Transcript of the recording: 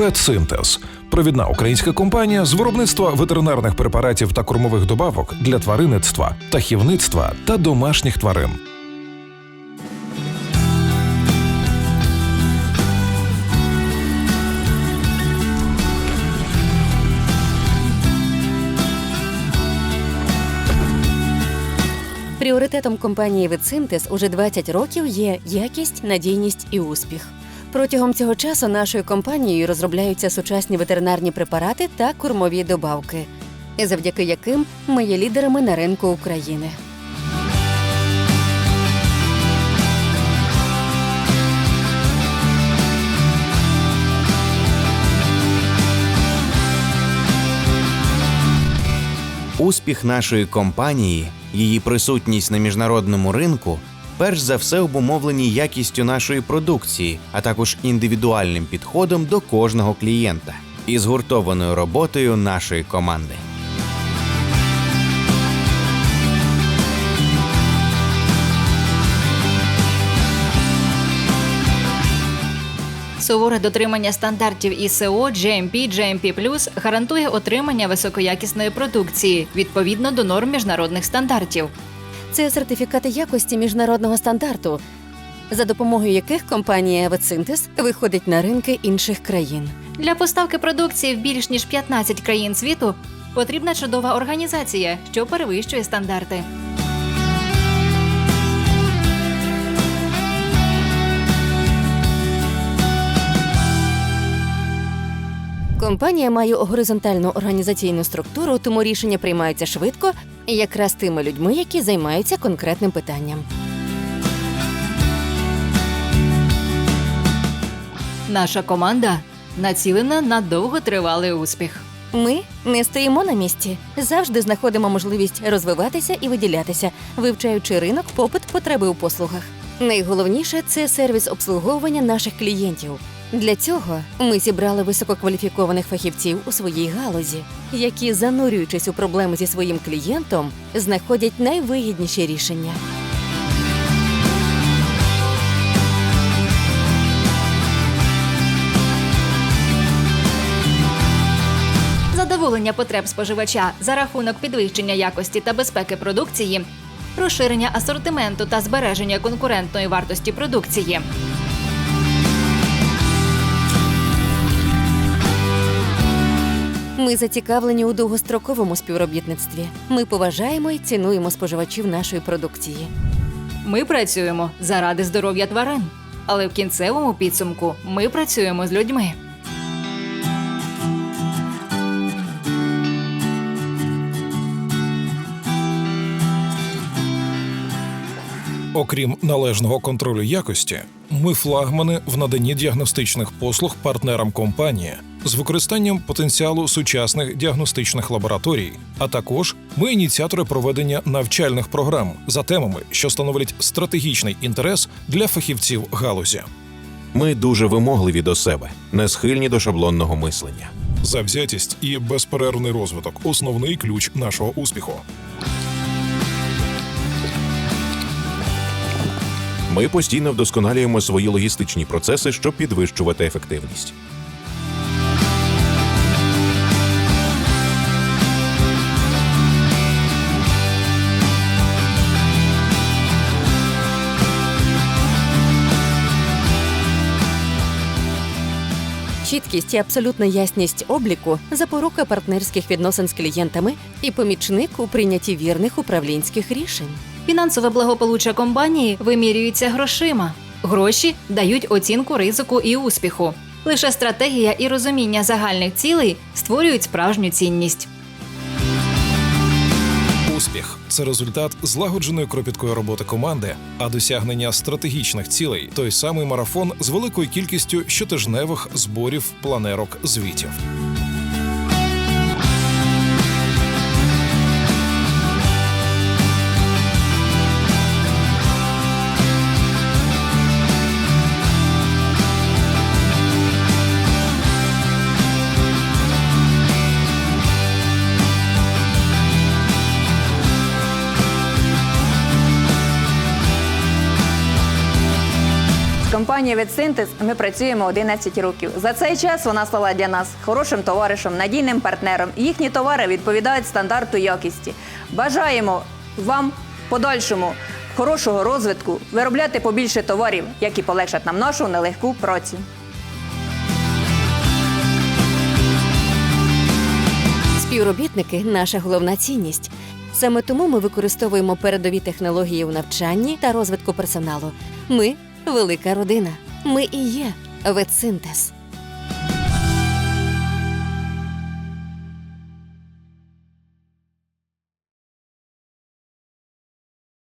Ветсинтез провідна українська компанія з виробництва ветеринарних препаратів та кормових добавок для тваринництва, птахівництва та домашніх тварин. Пріоритетом компанії Ветсинтез уже 20 років є якість, надійність і успіх. Протягом цього часу нашою компанією розробляються сучасні ветеринарні препарати та кормові добавки, завдяки яким ми є лідерами на ринку України. Успіх нашої компанії, її присутність на міжнародному ринку, перш за все обумовлені якістю нашої продукції, а також індивідуальним підходом до кожного клієнта і згуртованою роботою нашої команди. Суворе дотримання стандартів ІСО, GMP, GMP+, гарантує отримання високоякісної продукції відповідно до норм міжнародних стандартів. Це сертифікати якості міжнародного стандарту, за допомогою яких компанія Ветсинтез виходить на ринки інших країн. Для поставки продукції в більш ніж 15 країн світу потрібна чудова організація, що перевищує стандарти. Компанія має горизонтальну організаційну структуру, тому рішення приймаються швидко і якраз тими людьми, які займаються конкретним питанням. Наша команда націлена на довготривалий успіх. Ми не стоїмо на місці, завжди знаходимо можливість розвиватися і виділятися, вивчаючи ринок, попит, потреби у послугах. Найголовніше це сервіс обслуговування наших клієнтів. Для цього ми зібрали висококваліфікованих фахівців у своїй галузі, які, занурюючись у проблеми зі своїм клієнтом, знаходять найвигідніші рішення. Задоволення потреб споживача за рахунок підвищення якості та безпеки продукції, розширення асортименту та збереження конкурентної вартості продукції. Ми зацікавлені у довгостроковому співробітництві. Ми поважаємо і цінуємо споживачів нашої продукції. Ми працюємо заради здоров'я тварин, але в кінцевому підсумку ми працюємо з людьми. Окрім належного контролю якості, ми флагмани в наданні діагностичних послуг партнерам компанії з використанням потенціалу сучасних діагностичних лабораторій, а також ми ініціатори проведення навчальних програм за темами, що становлять стратегічний інтерес для фахівців галузі. Ми дуже вимогливі до себе, не схильні до шаблонного мислення. Завзятість і безперервний розвиток основний ключ нашого успіху. Ми постійно вдосконалюємо свої логістичні процеси, щоб підвищувати ефективність. Чіткість і абсолютна ясність обліку запорука партнерських відносин з клієнтами і помічник у прийнятті вірних управлінських рішень. Фінансове благополуччя компанії вимірюється грошима. Гроші дають оцінку ризику і успіху. Лише стратегія і розуміння загальних цілей створюють справжню цінність. Це результат злагодженої кропіткої роботи команди, а досягнення стратегічних цілей той самий марафон з великою кількістю щотижневих зборів, планерок, звітів. Компанії «Ветсинтез» ми працюємо 11 років. За цей час вона стала для нас хорошим товаришем, надійним партнером. Їхні товари відповідають стандарту якості. Бажаємо вам подальшому хорошого розвитку, виробляти побільше товарів, які полегшать нам нашу нелегку працю. Співробітники наша головна цінність. Саме тому ми використовуємо передові технології у навчанні та розвитку персоналу. Ми велика родина. Ми і є ветсинтез.